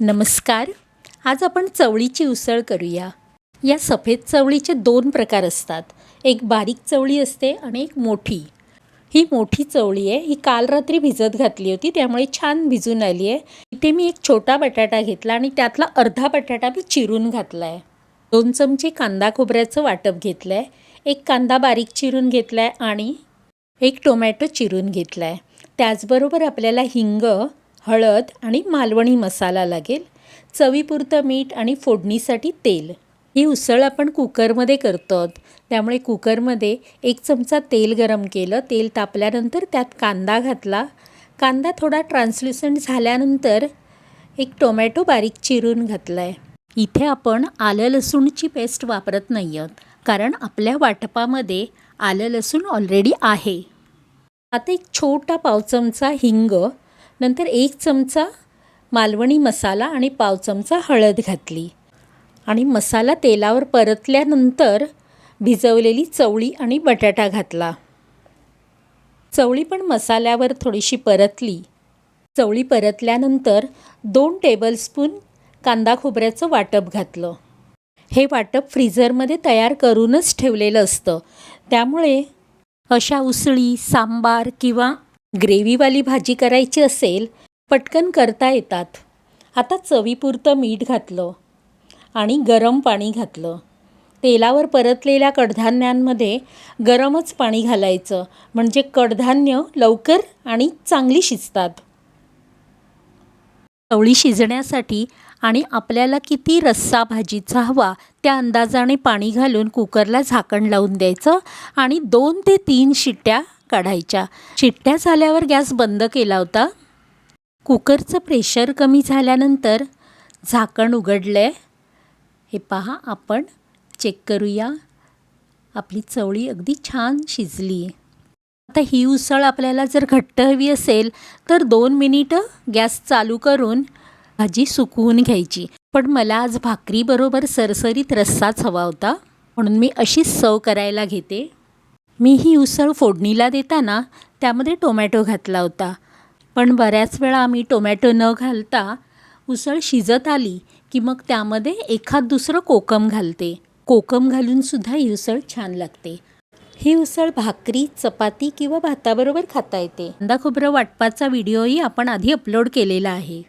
नमस्कार. आज आपण चवळीची उसळ करूया. या सफेद चवळीचे दोन प्रकार असतात. एक बारीक चवळी असते आणि एक मोठी. ही मोठी चवळी आहे. ही काल रात्री भिजत घातली होती त्यामुळे छान भिजून आली आहे. इथे मी एक छोटा बटाटा घेतला आणि त्यातला अर्धा बटाटा मी चिरून घातला आहे दोन चमचे कांदा खोबऱ्याचं वाटप घेतलं आहे एक कांदा बारीक चिरून घेतला आहे आणि एक टोमॅटो चिरून घेतला आहे त्याचबरोबर आपल्याला हिंग हळद आणि मालवणी मसाला लागेल चवीपुरतं मीठ आणि फोडणीसाठी तेल. ही उसळ आपण कुकरमध्ये करतो त्यामुळे कुकरमध्ये एक चमचा तेल गरम केलं. तेल तापल्यानंतर त्यात कांदा घातला. कांदा थोडा ट्रान्सल्युसंट झाल्यानंतर एक टोमॅटो बारीक चिरून घातला आहे इथे आपण आलं लसूणची पेस्ट वापरत नाही आहोत कारण आपल्या वाटपामध्ये आलं लसूण ऑलरेडी आहे. आता एक छोटा पाव चमचा हिंग नंतर एक चमचा मालवणी मसाला आणि पाव चमचा हळद घातली. आणि मसाला तेलावर परतल्यानंतर भिजवलेली चवळी आणि बटाटा घातला. चवळी पण मसाल्यावर थोडीशी परतली. चवळी परतल्यानंतर दोन टेबलस्पून कांदा खोबऱ्याचं वाटप घातलं. हे वाटप फ्रीझरमध्ये तयार करूनच ठेवलेलं असतं. त्यामुळे अशा उसळी सांबार किंवा ग्रेव्हीवाली भाजी करायची असेल पटकन करता येतात. आता चवीपुरतं मीठ घातलं आणि गरम पाणी घातलं. तेलावर परतलेल्या कडधान्यांमध्ये गरमच पाणी घालायचं म्हणजे कडधान्य लवकर आणि चांगली शिजतात. चवळी शिजण्यासाठी आणि आपल्याला किती रस्सा भाजीचा हवा त्या अंदाजाने पाणी घालून कुकरला झाकण लावून द्यायचं आणि दोन ते तीन शिट्ट्या काढायच्या. शिट्ट्या झाल्यावर गॅस बंद केला होता. कुकरचं प्रेशर कमी झाल्यानंतर झाकण उघडलं आहे हे पहा आपण चेक करूया. आपली चवळी अगदी छान शिजली आहे आता ही उसळ आपल्याला जर घट्ट हवी असेल तर दोन मिनिटं गॅस चालू करून भाजी सुकवून घ्यायची. पण मला आज भाकरीबरोबर सरसरीत रस्साच हवा होता म्हणून मी अशीच सव करायला घेते. मी ही उसळ फोडणीला देताना त्यामध्ये टोमॅटो घातला होता. पण बऱ्याच वेळा आम्ही टोमॅटो न घालता उसळ शिजत आली की मग त्यामध्ये एखाद दुसरं कोकम घालते. कोकम घालूनसुद्धा ही उसळ छान लागते. ही उसळ भाकरी चपाती किंवा भाताबरोबर खाता येते. कांदा खोबरं वाटपाचा व्हिडिओही आपण आधी अपलोड केलेला आहे.